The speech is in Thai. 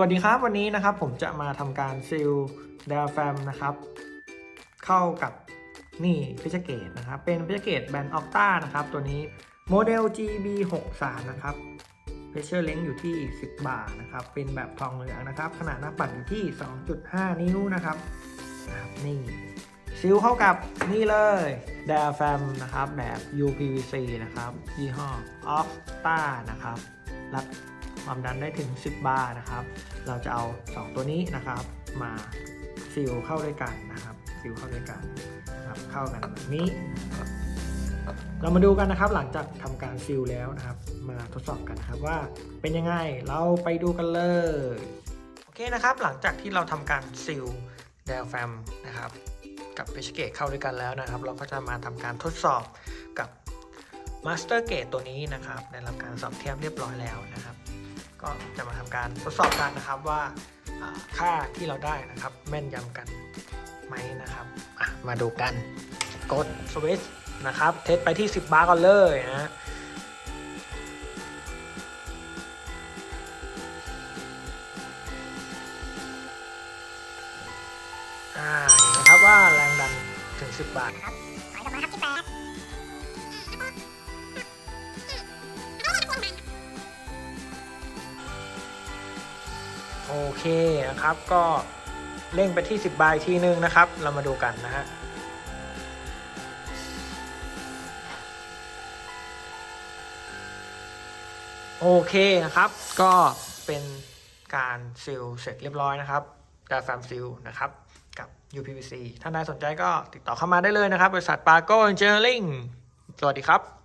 วัสดีครับวันนี้นะครับผมจะมาทำการซิลดาแฟมนะครับ เข้ากับนี่พิชเกตนะครับ เป็นพิชเกตแบรนด์ออกต้านะครับ ตัวนี้โมเดล GB63 นะครับเพชเชอร์เล้งอยู่ที่ 10 บาทนะครับ เป็นแบบทองเหลืองนะครับ ขนาดหน้าปัดอยู่ที่ 2.5 นิ้วนะครับนะครับนี่ซิลเข้ากับนี่เลยดาแฟมนะครับแบบ UPVC นะครับยี่ห้อ o f t a นะครับรับ ความดันได้ถึง 10 บาร์นะครับ เราจะเอา 2 ตัวนี้นะครับ มาซิลเข้าด้วยกันนะครับซิลเข้าด้วยกันนะครับเข้ากันแบบนี้ เรามาดูกันนะครับ หลังจากทำการซิลแล้วนะครับ มาทดสอบกันนะครับว่าเป็นยังไงเราไปดูกันเลยโอเคนะครับ หลังจากที่เราทำการซิลเดลแฟมนะครับกับเพชเกตเข้าด้วยกันแล้วนะครับ เราก็จะมาทำการทดสอบกับมาสเตอร์เกตตัวนี้นะครับ ได้รับการสอบเทียบเรียบร้อยแล้วนะครับ ก็จะมาทำการทดสอบกันนะครับว่าค่าที่เราได้นะครับ แม่นยำกันไหมนะครับมาดูกันกดสวิตช์นะครับ เทสไปที่ 10 บาร์ก่อนเลยนะเห็นไหมครับว่าแรงดันถึง 10 บาร์ครับถอยกลับมาครับที่แป๊ โอเคนะครับ ก็เร่งไปที่ 10บาร์อีกทีนึงนะครับ เรามาดูกันนะฮะโอเคนะครับ ก็เป็นการซิลเสร็จเรียบร้อยนะครับดาแฟมซิลนะครับกับ UPVC ท่านใดสนใจก็ติดต่อเข้ามาได้เลยนะครับ บริษัทปาโก้เจอร์ลิงสวัสดีครับ